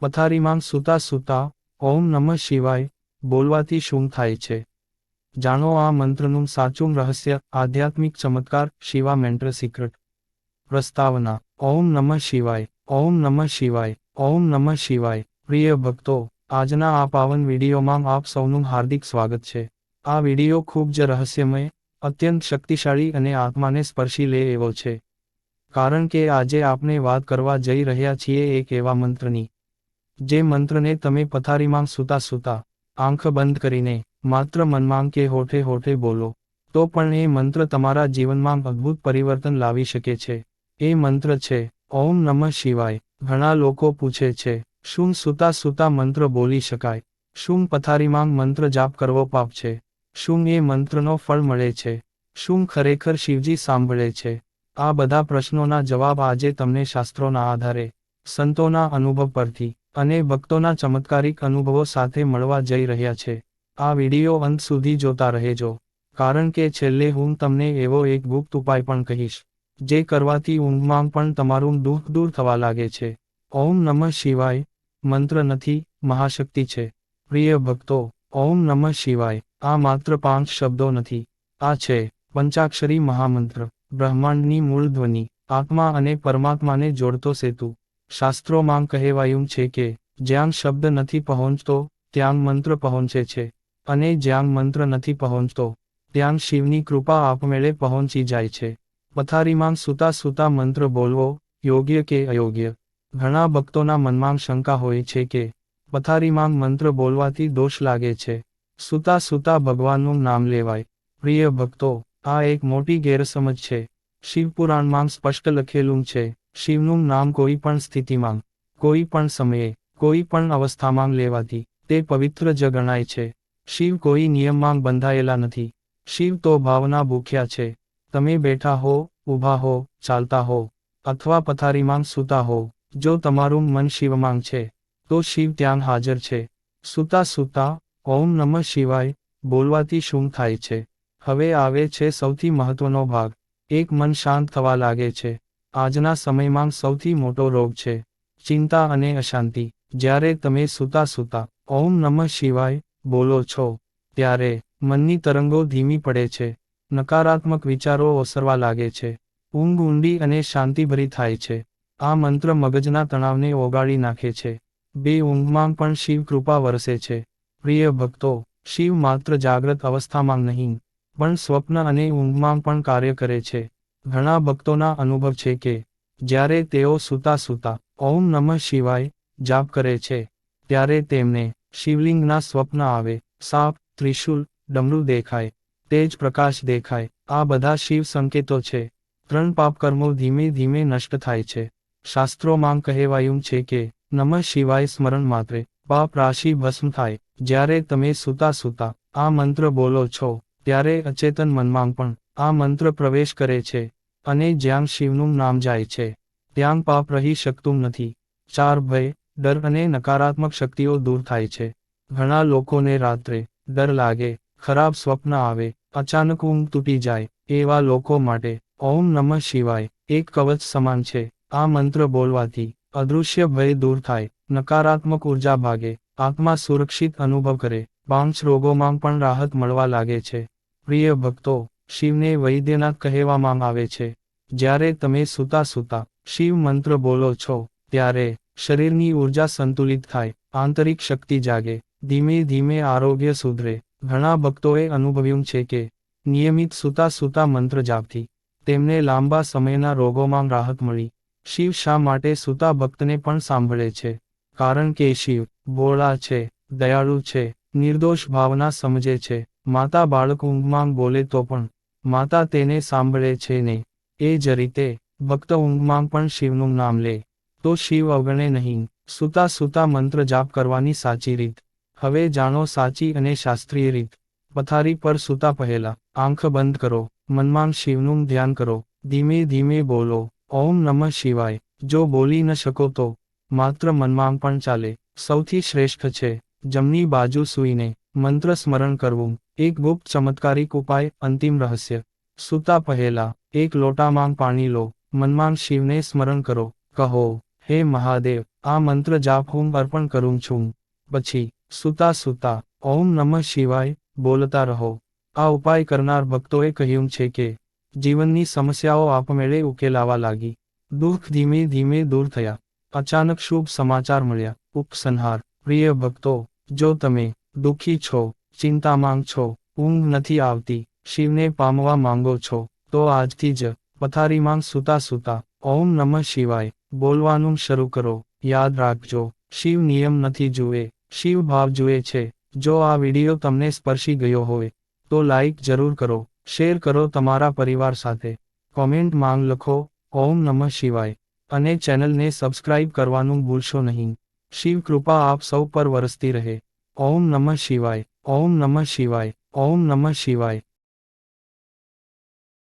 પથારીમાં સૂતા સૂતા ઓમ નમઃ શિવાય બોલવાથી શું થાય છે? જાણો આ મંત્રનું સાચું રહસ્ય, આધ્યાત્મિક ચમત્કાર, શિવા મેન્ટર સિક્રેટ. પ્રસ્તાવના, ઓમ નમઃ શિવાય, ઓમ નમઃ શિવાય, ઓમ નમઃ શિવાય. પ્રિય ભક્તો, આજના આ પાવન વિડીયોમાં આપ સૌનું હાર્દિક સ્વાગત છે. આ વીડિયો ખૂબ જ રહસ્યમય, અત્યંત શક્તિશાળી અને આત્માને સ્પર્શી લે એવો છે. કારણ કે આજે આપણે વાત કરવા જઈ રહ્યા છીએ એક એવા મંત્રની. જે મંત્રને તમે પથારીમાં સૂતા સૂતા, આંખ બંધ કરીને, માત્ર મનમાં કે હોઠે હોઠે બોલો, તો પણ એ મંત્ર તમારા જીવનમાં અદ્ભુત પરિવર્તન લાવી શકે છે. એ મંત્ર છે, ઓમ નમઃ શિવાય. ઘણા લોકો પૂછે છે, શું સૂતા સૂતા મંત્ર બોલી શકાય? શું પથારીમાં મંત્ર જાપ કરવો પાપ છે? શું એ મંત્રનો ફળ મળે છે? શું ખરેખર શિવજી સાંભળે છે? આ બધા પ્રશ્નોના જવાબ આજે તમને શાસ્ત્રોના આધારે, સંતોના અનુભવ પરથી. અને ભક્તોના ચમત્કારિક અનુભવો સાથે મળવા જઈ રહ્યા છે. આ વિડિયો અંત સુધી જોતા રહેજો. કારણ કે છેલ્લે હું તમને એવો એક ગુપ્ત ઉપાય પણ કહીશ. જે કરવાથી ઊંઘમાં પણ તમારું દુઃખ દૂર થવા લાગે છે. ઓમ નમઃ શિવાય. મંત્ર નથી, મહાશક્તિ છે. પ્રિય ભક્તો, ઓમ નમઃ શિવાય. આ માત્ર પાંચ શબ્દો નથી. આ છે, પંચાક્ષરી મહામંત્ર. બ્રહ્માંડની મૂળ ધ્વનિ. આત્મા અને પરમાત્માને જોડતો સેતુ. શાસ્ત્રોમાં કહેવાયું છે કે જ્યાં શબ્દ નથી પહોંચતો, ત્યાં મંત્ર પહોંચે છે, અને જ્યાં મંત્ર નથી પહોંચતો, ત્યાં શિવની કૃપા આપમેળે પહોંચી જાય છે. પથારીમાં સૂતા સૂતા મંત્ર બોલવો, યોગ્ય કે અયોગ્ય? ઘણા ભક્તોના મનમાં શંકા હોય છે કે, પથારીમાં મંત્ર બોલવાથી દોષ લાગે છે. સૂતા સૂતા ભગવાનનું નામ લેવાય. પ્રિય ભક્તો, આ એક મોટી ગેરસમજ છે. શિવપુરાણમાં સ્પષ્ટ લખેલું છે શિવનું નામ કોઈ પણ સ્થિતિમાં, કોઈ પણ સમયે, કોઈ પણ અવસ્થામાં લેવાથી તે પવિત્ર જ ગણાય છે. શિવ કોઈ નિયમમાં બંધાયેલા નથી. શિવ તો ભાવના ભૂખ્યા છે. તમે બેઠા હો, ઊભા હો, ચાલતા હો, અથવા પથારીમાં સૂતા હો. જો તમારું મન શિવમાં છે, તો શિવ ત્યાં હાજર છે. સૂતા સૂતા, ઓમ નમઃ શિવાય, બોલવાથી શું થાય છે? હવે આવે છે સૌથી મહત્વનો ભાગ. એક મન શાંત થવા લાગે છે. આજના સમયમાં સૌથી મોટો રોગ છે. ચિંતા અને અશાંતિ. જ્યારે તમે સૂતા સૂતા ઓમ નમઃ શિવાય બોલો છો, ત્યારે મનની તરંગો ધીમી પડે છે. નકારાત્મક વિચારો ઓસરવા લાગે છે. ઊંઘ ઊંડી અને શાંતિભરી થાય છે. આ મંત્ર મગજના તણાવને ઓગાળી નાખે છે. બે ઊંઘમાં પણ શિવ કૃપા વરસે છે. પ્રિય ભક્તો, શિવ માત્ર જાગ્રત અવસ્થામાં નહીં, પણ સ્વપ્ન અને ઊંઘમાં પણ કાર્ય કરે છે. ઘણા ભક્તોના અનુભવ છે કે, જ્યારે તેઓ સૂતા સૂતા ઓમ નમઃ શિવાય જાપ કરે છે, ત્યારે તેમને શિવલિંગના સ્વપ્ન આવે, સાપ, ત્રિશુલ, ડમરું દેખાય, તેજ પ્રકાશ દેખાય, આ બધા શિવ સંકેતો છે. ત્રણ પાપકર્મો ધીમે ધીમે નષ્ટ થાય છે. શાસ્ત્રોમાં કહેવાયું છે કે, નમઃ શિવાય સ્મરણ માત્રે પાપ રાશિ ભસ્મ થાય, જ્યારે તમે સૂતા સૂતા આ મંત્ર બોલો છો, ત્યારે અચેતન મનમાં પણ આ મંત્ર પ્રવેશ કરે છે. અને જ્યાં શિવનું નામ જાય છે, ત્યાં પાપ રહી શકતું નથી. ચાર ભય, ડર અને નકારાત્મક શક્તિઓ દૂર થાય છે. ઘણા લોકોને રાત્રે ડર લાગે, ખરાબ સ્વપ્ન આવે, અચાનક ઊંઘ તૂટી જાય, એવા લોકો માટે ઓમ નમઃ શિવાય એક કવચ સમાન છે. આ મંત્ર બોલવાથી અદૃશ્ય ભય દૂર થાય, નકારાત્મક ઊર્જા ભાગે, આત્મા સુરક્ષિત અનુભવ કરે, પાંચ રોગોમાં પણ રાહત મળવા લાગે છે. પ્રિય ભક્તો શિવને વૈદ્યનાથ કહેવામાં આવે છે. જ્યારે તમે સૂતા સૂતા શિવ મંત્ર બોલો છો, ત્યારે શરીરની ઊર્જા સંતુલિત થાય, આંતરિક શક્તિ જાગે, ધીમે ધીમે આરોગ્ય સુધરે. ઘણા ભક્તોએ અનુભવ્યું છે કે નિયમિત સૂતા સૂતા મંત્ર જાપથી તેમને લાંબા સમયના રોગોમાં રાહત મળી. શિવ શા માટે સૂતા ભક્તને પણ સાંભળે છે? કારણ કે શિવ બોળા છે, દયાળુ છે, નિર્દોષ ભાવના સમજે છે. માતા બાળક ઊંઘમાં બોલે તો પણ માતા તેને સાંભળે છે ને. એ જ રીતે, ભક્ત ઊંઘમાં પણ શિવનું નામ લે. તો શિવ અવગણે નહીં, સૂતા સૂતા મંત્ર જાપ કરવાની સાચી રીત. હવે જાણો સાચી અને શાસ્ત્રીય રીત. પથારી પર સૂતા પહેલા, આંખ બંધ કરો, મનમાં શિવનું ધ્યાન કરો. ધીમે ધીમે બોલો, ઓમ નમઃ શિવાય. જો બોલી ન શકો તો, માત્ર મનમાં પણ ચાલે. સૌથી શ્રેષ્ઠ છે, જમણી બાજુ સૂઈને, મંત્ર સ્મરણ કરવું. એક ગુપ્ત ચમત્કારિક ઉપાય, અંતિમ રહસ્ય. સૂતા પહેલા, એક લોટામાં પાણી લો. મનમાં શિવને સ્મરણ કરો. કહો, હે મહાદેવ, આ મંત્ર જાપ હું અર્પણ કરું છું. પછી, સુતા સુતા, ઓમ નમઃ શિવાય, બોલતા રહો. આ ઉપાય કરનાર ભક્તોએ કહ્યું છે કે, જીવનની સમસ્યાઓ આપમેળે ઉકેલાવા લાગી. દુઃખ ધીમે ધીમે દૂર થયા. અચાનક શુભ સમાચાર મળ્યા. ઉપસંહાર. પ્રિય ભક્તો, જો તમે દુઃખી છો ચિંતામાં છો, ઊંઘ નથી આવતી, શિવને પામવા માંગો છો, તો આજથી જ, પથારીમાં સૂતા સૂતા, ઓમ નમઃ શિવાય, બોલવાનું શરૂ કરો, યાદ રાખજો, શિવ નિયમ નથી જુએ, શિવ ભાવ જુએ છે, જો આ વિડિયો તમને સ્પર્શી ગયો હોય, તો લાઈક જરૂર કરો, શેર કરો તમારા પરિવાર સાથે, કોમેન્ટ માંગ લખો, ઓમ નમઃ શિવાય, અને ચેનલને સબસ્ક્રાઇબ કરવાનું ભૂલશો નહીં, શિવ કૃપા આપ સૌ પર વરસતી રહે, ઓમ નમઃ શિવાય. ઓમ નમઃ શિવાય ઓમ નમઃ શિવાય